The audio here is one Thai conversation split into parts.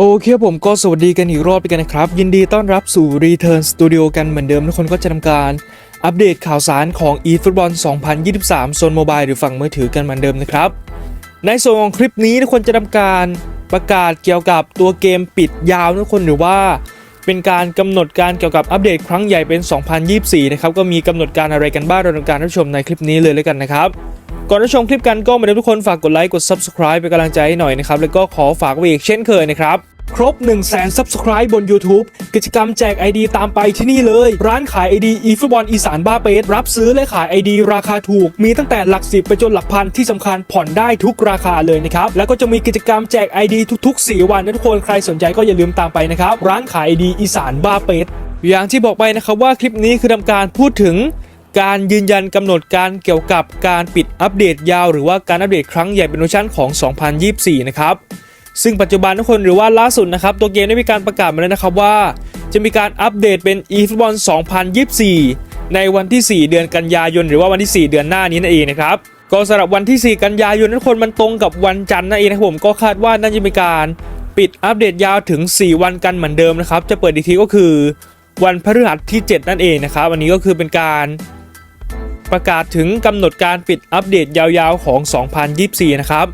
โอเคผมก็สวัสดีกันอีกรอบกันนะครับ ยินดีต้อนรับสู่ Return Studio กันเหมือนเดิมทุกคนก็จะทำการอัปเดตข่าวสารของ eFootball 2023 โซนโมบายหรือฝั่งมือถือกันเหมือนเดิมนะครับ ในส่วนของคลิปนี้ทุกคนจะทำการประกาศเกี่ยวกับตัวเกมปิดยาวทุกคนหรือว่าเป็นการกำหนดการเกี่ยวกับอัปเดตครั้งใหญ่เป็น 2024 นะครับก็มีกำหนดการอะไรกันบ้างเราทำการรับชมในคลิปนี้เลยแล้วกันนะครับก่อนรับชมคลิปกันก็มาเดิมทุกคนฝากกดไลค์กด Subscribe เป็นกำลังใจให้หน่อยนะครับ แล้วก็ขอฝากไว้อีกเช่นเคยนะครับ ครบ 1 0 0 0 0 0 Subscribe บน YouTube กิจกรรมแจก ID ตามไปที่นี่เลย ร้านขาย ID อีฟุตบอลอีสานบ้าเปสรับซื้อและขาย ID ราคาถูก มีตั้งแต่หลักสิบไปจนหลักพันที่สำคัญผ่อนได้ทุกราคาเลยนะครับ แล้วก็จะมีกิจกรรมแจก ID ทุกๆ 4 วันนะทุกคนใครสนใจก็อย่าลืมตามไปนะครับ ร้านขาย ID อีสานบ้าเปสอย่างที่บอกไปนะครับว่าคลิปนี้คือทำการพูดถึงการยืนยันกำหนดการเกี่ยวกับการปิดอัปเดตยาว หรือว่าการอัปเดตครั้งใหญ่เป็นเวอร์ชันของ 2024 นะครับ ซึ่งปัจจุบันทุกคนหรือว่าล่าสุดนะครับ ตัวเกมได้มีการประกาศมาแล้วนะครับว่า จะมีการอัปเดตเป็น eFootball 2024 ในวันที่ 4 เดือนกันยายน หรือว่าวันที่ 4 เดือนหน้านี้นั่นเองนะครับก็สำหรับวันที่ 4 กันยายนทุกคนมันตรงกับวันจันทร์นั่นเองนะครับผมก็คาดว่าน่าจะมีการปิดอัปเดตยาวถึง 4 วันกันเหมือนเดิมนะครับจะเปิดอีกทีก็คือวันพฤหัสที่ 7 นั่นเองนะครับวันนี้ก็คือเป็นการประกาศถึงกำหนดการปิดอัปเดตยาวๆของ 2024 นะครับ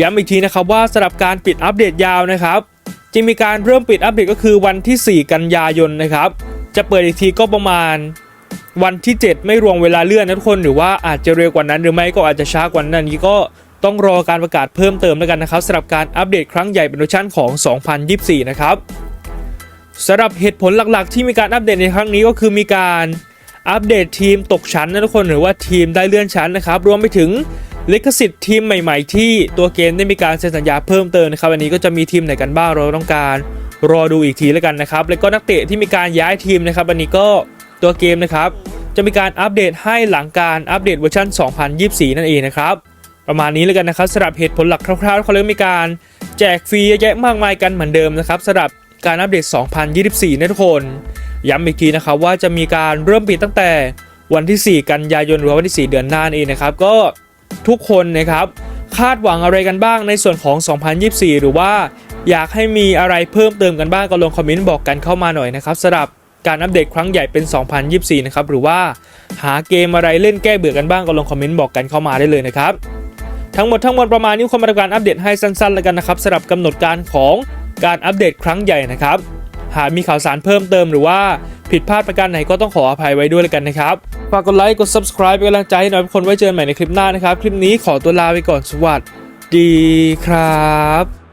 ย้ำอีกทีนะครับว่าสำหรับการปิดอัปเดตยาวนะครับจะมีการเริ่มปิดอัปเดตก็คือวันที่ 4 กันยายนนะครับ จะเปิดอีกทีก็ประมาณวันที่ 7 ไม่รวมเวลาเลื่อนนะทุกคน หรือว่าอาจจะเร็วกว่านั้นหรือไม่ก็อาจจะช้ากว่านั้นนี้ก็ต้องรอการประกาศเพิ่มเติมแล้วกันนะครับสำหรับการอัปเดตครั้งใหญ่เป็นเวอร์ชันของ 2024 นะครับสำหรับเหตุผลหลักๆ ที่มีการอัปเดตในครั้งนี้ก็คือมีการอัปเดตทีมตกชั้นนะทุกคนหรือว่าทีมได้เลื่อนชั้นนะครับรวมไปถึง ลิขสิทธิ์ทีมใหม่ ๆ ที่ตัวเกมได้มีการเซ็นสัญญาเพิ่มเติมนะครับอันนี้ก็จะมีทีมไหนกันบ้างเราต้องการรอดูอีกทีแล้วกันนะครับ แล้วก็นักเตะที่มีการย้ายทีมนะครับอันนี้ก็ตัวเกมนะครับ จะมีการอัปเดตให้หลังการอัปเดตเวอร์ชัน 2024 นั่นเองนะครับประมาณนี้แล้วกันนะครับสำหรับเหตุผลหลักคร่าวๆเขาเลยมีการแจกฟรีเยอะแยะมากมายกันเหมือนเดิมนะครับสำหรับการอัปเดต 2024 นะทุกคน ย้ำอีกทีนะครับว่าจะมีการเริ่มปิดตั้งแต่วันที่ 4 กันยายนหรือวันที่ 4 เดือนหน้านเองนะครับก็ ทุกคนนะครับ คาดหวังอะไรกันบ้างในส่วนของ 2024 หรือว่าอยากให้มีอะไรเพิ่มเติมกันบ้างก็ลงคอมเมนต์บอกกันเข้ามาหน่อยนะครับสำหรับการอัปเดตครั้งใหญ่เป็น 2024 นะครับหรือว่าหาเกมอะไรเล่นแก้เบื่อกันบ้างก็ลงคอมเมนต์บอกกันเข้ามาได้เลยนะครับทั้งหมดทั้งมวลประมาณนี้คนมาทำการอัปเดตให้สั้นๆแล้วกันนะครับสำหรับกำหนดการของการอัปเดตครั้งใหญ่นะครับ หากมีข่าวสารเพิ่มเติมหรือว่า ผิดพลาดประการไหนก็ต้องขออภัยไว้ด้วยเลยกันนะครับ ฝากกดไลค์กด subscribe เป็นกำลังใจให้หน่อยคนไว้เจอกันใหม่ในคลิปหน้านะครับ คลิปนี้ขอตัวลาไปก่อนสวัสดีครับ